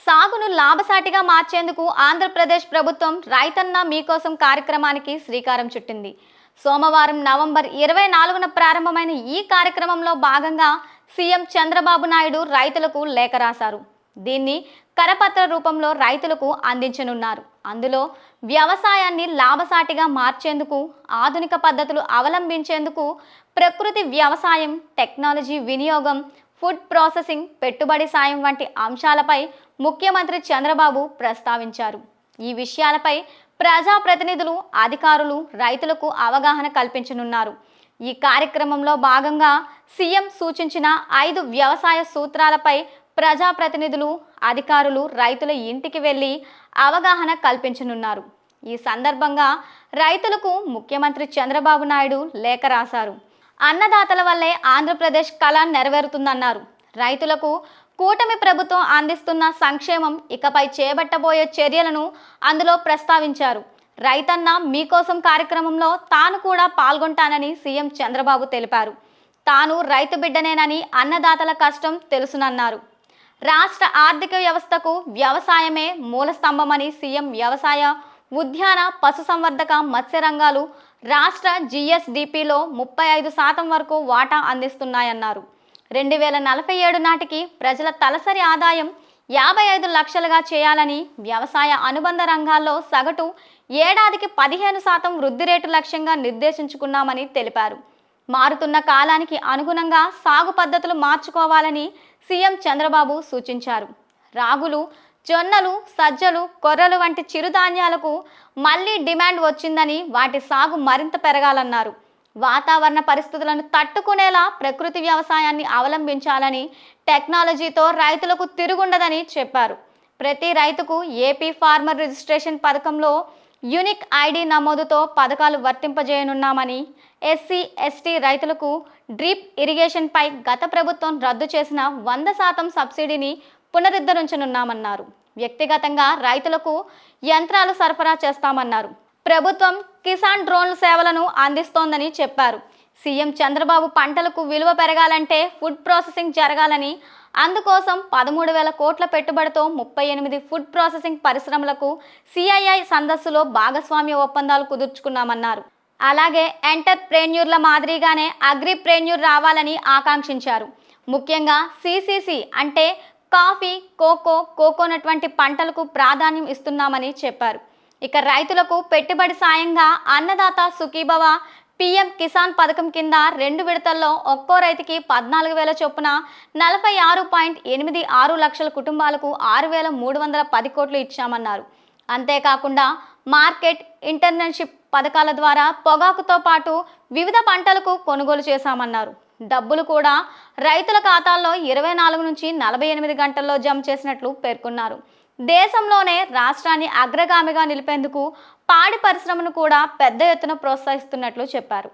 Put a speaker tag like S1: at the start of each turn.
S1: సాగును లాభసాటిగా మార్చేందుకు ఆంధ్రప్రదేశ్ ప్రభుత్వం రైతన్న మీకోసం కార్యక్రమానికి శ్రీకారం చుట్టింది. సోమవారం నవంబర్ ఇరవై నాలుగున ప్రారంభమైన ఈ కార్యక్రమంలో భాగంగా సీఎం చంద్రబాబు నాయుడు రైతులకు లేఖ రాశారు. దీన్ని కరపత్ర రూపంలో రైతులకు అందించనున్నారు. అందులో వ్యవసాయాన్ని లాభసాటిగా మార్చేందుకు ఆధునిక పద్ధతులు అవలంబించేందుకు ప్రకృతి వ్యవసాయం టెక్నాలజీ వినియోగం ఫుడ్ ప్రాసెసింగ్ పెట్టుబడి సాయం వంటి అంశాలపై ముఖ్యమంత్రి చంద్రబాబు ప్రస్తావించారు. ఈ విషయాలపై ప్రజాప్రతినిధులు అధికారులు రైతులకు అవగాహన కల్పించనున్నారు. ఈ కార్యక్రమంలో భాగంగా సీఎం సూచించిన ఐదు వ్యవసాయ సూత్రాలపై ప్రజాప్రతినిధులు అధికారులు రైతుల ఇంటికి వెళ్ళి అవగాహన కల్పించనున్నారు. ఈ సందర్భంగా రైతులకు ముఖ్యమంత్రి చంద్రబాబు నాయుడు లేఖ రాశారు. అన్నదాతల వల్లే ఆంధ్రప్రదేశ్ కళ నెరవేరుతుందన్నారు. రైతులకు కూటమి ప్రభుత్వం అందిస్తున్న సంక్షేమం ఇకపై చేపట్టబోయే చర్యలను అందులో ప్రస్తావించారు. రైతన్న మీకోసం కార్యక్రమంలో తాను కూడా పాల్గొంటానని సీఎం చంద్రబాబు తెలిపారు. తాను రైతు బిడ్డనేనని అన్నదాతల కష్టం తెలుసునన్నారు. రాష్ట్ర ఆర్థిక వ్యవస్థకు వ్యవసాయమే మూల స్తంభమని సీఎం వ్యవసాయ ఉద్యాన పశుసంవర్ధక మత్స్య రంగాలు రాష్ట్ర జిఎస్డిపిలో ముప్పై ఐదు శాతం వరకు వాటా అందిస్తున్నాయన్నారు. రెండు వేల నలభై ఏడు నాటికి ప్రజల తలసరి ఆదాయం యాభై ఐదు లక్షలుగా చేయాలని వ్యవసాయ అనుబంధ రంగాల్లో సగటు ఏడాదికి పదిహేను శాతం వృద్ధి రేటు లక్ష్యంగా నిర్దేశించుకున్నామని తెలిపారు. మారుతున్న కాలానికి అనుగుణంగా సాగు పద్ధతులు మార్చుకోవాలని సీఎం చంద్రబాబు సూచించారు. రాగులు జొన్నలు సజ్జలు కొర్రలు వంటి చిరుధాన్యాలకు మళ్ళీ డిమాండ్ వచ్చిందని వాటి సాగు మరింత పెరగాలన్నారు. వాతావరణ పరిస్థితులను తట్టుకునేలా ప్రకృతి వ్యవసాయాన్ని అవలంబించాలని టెక్నాలజీతో రైతులకు తిరుగుండదని చెప్పారు. ప్రతి రైతుకు ఏపీ ఫార్మర్ రిజిస్ట్రేషన్ పథకంలో యూనిక్ ఐడి నమోదుతో పథకాలు వర్తింపజేయనున్నామని ఎస్సీ ఎస్టీ రైతులకు డ్రిప్ ఇరిగేషన్పై గత ప్రభుత్వం రద్దు చేసిన వంద శాతం సబ్సిడీని పునరుద్ధరించనున్నామన్నారు. వ్యక్తిగతంగా రైతులకు యంత్రాలు సరఫరా చేస్తామన్నారు. ప్రభుత్వం కిసాన్ డ్రోన్ల సేవలను అందిస్తోందని చెప్పారు. సీఎం చంద్రబాబు పంటలకు విలువ పెరగాలంటే ఫుడ్ ప్రాసెసింగ్ జరగాలని అందుకోసం పదమూడు వేల కోట్ల పెట్టుబడితో ముప్పై ఎనిమిది ఫుడ్ ప్రాసెసింగ్ పరిశ్రమలకు సిఐఐ సందస్సులో భాగస్వామ్య ఒప్పందాలు కుదుర్చుకున్నామన్నారు. అలాగే ఎంటర్ప్రెన్యూర్ల మాదిరిగానే అగ్రిప్రెన్యూర్ రావాలని ఆకాంక్షించారు. ముఖ్యంగా సిసిసి అంటే కాఫీ కోకో కోకోనట్ వంటి పంటలకు ప్రాధాన్యం ఇస్తున్నామని చెప్పారు. ఇక రైతులకు పెట్టుబడి సాయంగా అన్నదాత సుఖీభవ పీఎం కిసాన్ పథకం కింద రెండు విడతల్లో ఒక్కో రైతుకి పద్నాలుగు వేల చొప్పున నలభై ఆరు పాయింట్ ఎనిమిది ఆరు లక్షల కుటుంబాలకు ఆరు వేల మూడు వందల పది కోట్లు ఇచ్చామన్నారు. అంతేకాకుండా మార్కెట్ ఇంటర్నెన్షిప్ పథకాల ద్వారా పొగాకుతో పాటు వివిధ పంటలకు కొనుగోలు చేశామన్నారు. డబ్బులు కూడా రైతుల ఖాతాల్లో ఇరవై నాలుగు నుంచి నలభై ఎనిమిది గంటల్లో జమ చేసినట్లు పేర్కొన్నారు. దేశంలోనే రాష్ట్రాన్ని అగ్రగామిగా నిలిపేందుకు పాడి పరిశ్రమను కూడా పెద్ద ఎత్తున ప్రోత్సహిస్తున్నట్లు చెప్పారు.